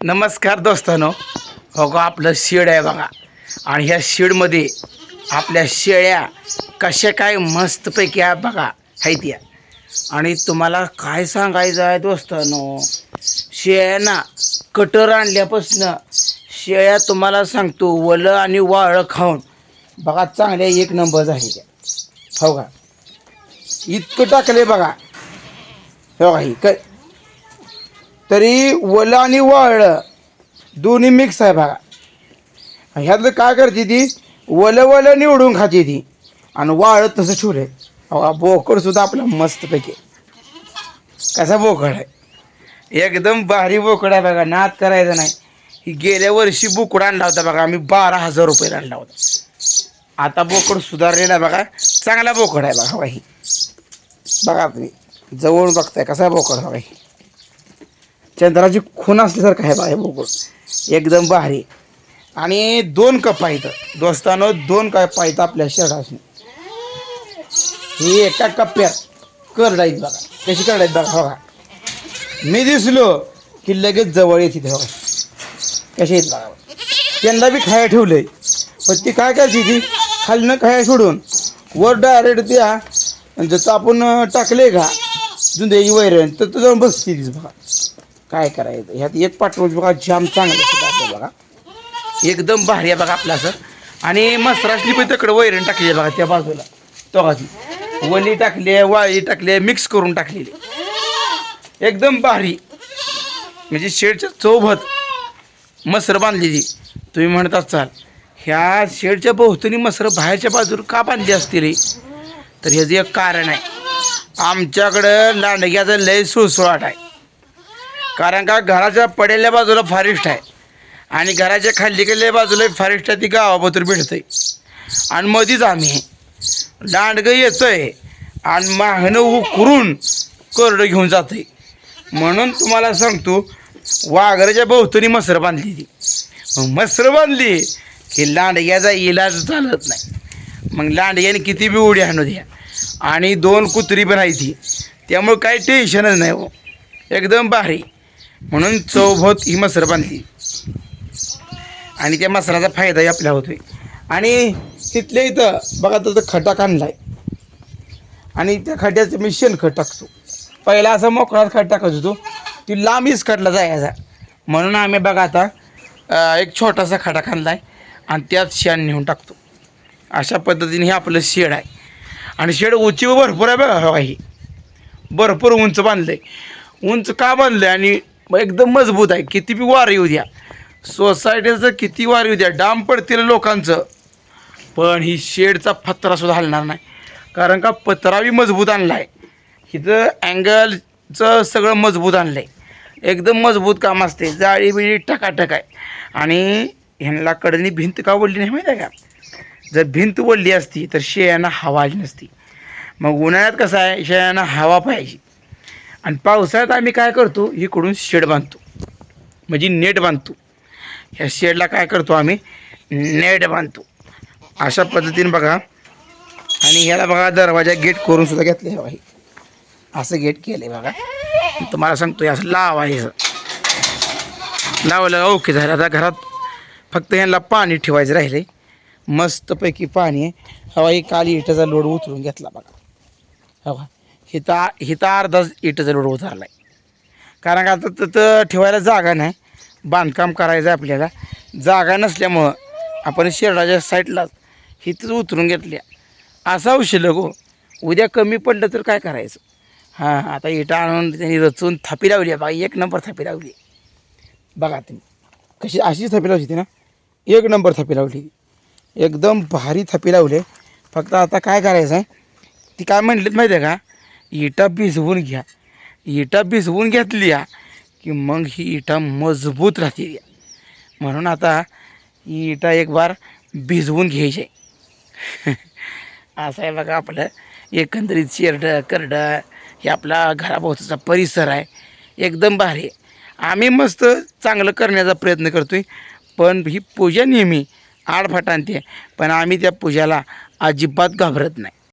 नमस्कार दोस्तानो. हो का आपलं शेड आहे बघा. आणि ह्या शेडमध्ये आपल्या शेळ्या कशा काय मस्तपैकी आहे बघा आहेत या. आणि तुम्हाला काय सांगायचं आहे दोस्तानो? शेळ्यांना कटर आणल्यापासनं शेळ्या तुम्हाला सांगतो वलं आणि वाळं खाऊन. बघा चांगल्या एक नंबर आहे त्या हो का? इतकं टाकले बघा. हो का ही क तरी वलं आणि वाळलं दोन्ही मिक्स आहे बघा. ह्यातलं काय करते ती? वलं वलं निवडून खाते ती. आणि वाळत तसं ठेवलंय. अहो बोकड सुद्धा आपला मस्तपैकी. कसा बोकड आहे? एकदम भारी बोकड आहे बघा. नाद करायचा नाही. ही गेल्या वर्षी बोकड आणला होता बघा. आम्ही बारा हजार रुपये आणला होता. आता बोकड सुधारलेला आहे बघा. चांगला बोकड आहे बघा बाई. बघा तुम्ही. जवळून बघताय कसा आहे बोकड बघा ही चंद्राची खून असल्यासारखं आहे बघा हे बोकड एकदम भारी. आणि दोन कप आहेत. दोस्तानो दोन कप आहेत आपल्या शर्टाशी ही एका कप्प्यात करड आहेत बघा. कशी करड आहेत बघा बघा. मी दिसलो की लगेच जवळ येते ते बघा कशी आहेत बघा. त्यांना बी खाया ठेवलंय. पण ती काय करायची ती? खालनं खाया सोडून वर डायरेक्ट त्या जसं आपण टाकले का जुंद्याची वैरण तर तो जाऊन बसते तीच बघा. काय करायचं? ह्यात एक पाठवून बघा जाम चांगलं सुद्धा बघा. एकदम भारी आहे बघा आपला सर आणि मसरासली पण तिकडं वैरण टाकली बघा त्या बाजूला. दोघाची वली टाकली आहे वाळी टाकली आहे मिक्स करून टाकलेली. एकदम भारी. म्हणजे शेडच्या चौभत मसर बांधलेली. तुम्ही म्हणत असाल ह्या शेडच्या भोवतणी मसर बाहेरच्या बाजूला का बांधली असतील रे? तर ह्याचं एक कारण आहे. आमच्याकडं लांडग्याचं लय सुळसुळाट आहे. कारण का घराच्या पडेल्या बाजूला फॉरेस्ट आहे. आणि घराच्या खाली गेल्या बाजूला फॉरेस्ट आहे ती गावाबद्दल आहे आणि मधीच आम्ही दांडगं येतं आहे आणि मागणं उकरून कोरडं घेऊन जातंय. म्हणून तुम्हाला सांगतो वाघराच्या भोवतणी मसर बांधली ती. मसर बांधली की लांडग्याचा इलाज चालत नाही. मग लांडग्याने किती बी उडी आणू द्या. आणि दोन कुत्री पण आहे ती. त्यामुळे काही टेन्शनच नाही हो. एकदम भारी. म्हणून चौभत ही मसर बांधली. आणि त्या मसराचा फायदाही आपला होतोय. आणि तिथल्या इथं बघा तसं खड्डा काढलाय आणि त्या खड्ड्याचं मी शेणखत टाकतो. पहिला असा मोकळाच खड टाकत होतो. ती लांबीच खडला जायचा. म्हणून आम्ही बघा आता एक छोटासा खडा आहे आणि त्यात शेण नेऊन टाकतो. अशा पद्धतीने हे आपलं शेड आहे. आणि शेड उंची भरपूर आहे बघा हो. ही भरपूर उंच बांधलं आहे उंच का बांधलं आहे आणि मग एकदम मजबूत आहे. किती बी वार येऊ द्या. सोसायटीचं किती वार येऊ द्या. डाम पडतील लोकांचं. पण ही शेडचा पत्रासुद्धा हलणार नाही. कारण का पत्रावी मजबूत आणला आहे इथं अँगलचं सगळं मजबूत आणलं आहे एकदम मजबूत काम असते. जाळी बिळी टकाटक आहे. आणि ह्यांना कडनी भिंत का ओढली नाही माहीत आहे का? जर भिंत ओढली असती तर शेळ्यांना हवा आली नसती. मग उन्हाळ्यात कसं आहे? शेळ्यांना हवा पाहिजे. आणि पावसाळ्यात आम्ही काय करतो? इकडून शेड बांधतो. म्हणजे नेट बांधतो. ह्या शेडला काय करतो आम्ही? नेट बांधतो. अशा पद्धतीने बघा. आणि ह्याला बघा दरवाजा गेट करून सुद्धा घेतले हे असं गेट केलं आहे बघा. तुम्हाला सांगतो आहे असं आहे लावलं ओके झालं. आता घरात फक्त ह्यांना पाणी ठेवायचं राहिले मस्तपैकी पाणी आहे. हवा ही काली इटाचा लोड उतरून घेतला बघा. हवा. हिता हिता अर्धाच इटाचा लोड उतरला आहे कारण का आता तिथं ठेवायला जागा नाही. बांधकाम करायचं आहे आपल्याला. जागा नसल्यामुळं आपण शेरडाच्या साईडलाच हिथंच उतरून घेतल्या. असा शिल्लक गो उद्या कमी पडलं तर काय करायचं? हां आता इटा आणून त्यांनी रचून थापी लावली. आहे बघा एक नंबर थापी लावली. बघा तुम्ही. कशी अशीच थापी लावली होती ना? एक नंबर थापी लावली. एकदम भारी थापी लावली. फक्त आता काय करायचं आहे ती काय म्हणलीत माहिती आहे का? इटा भिजवून घ्या. इटा भिजवून घेतली या की मग ही इटा मजबूत राहते. या म्हणून आता ही इटा एक बार भिजवून घ्यायची. असं आहे बघा आपलं. एकंदरीत शेरडं करडं हे आपला घराभोवतीचा परिसर आहे. एकदम भारी. आम्ही मस्त चांगलं करण्याचा प्रयत्न करतो आहे पण ही पूजा नेहमी आडफाट आणते. पण आम्ही त्या पूजाला अजिबात घाबरत नाही.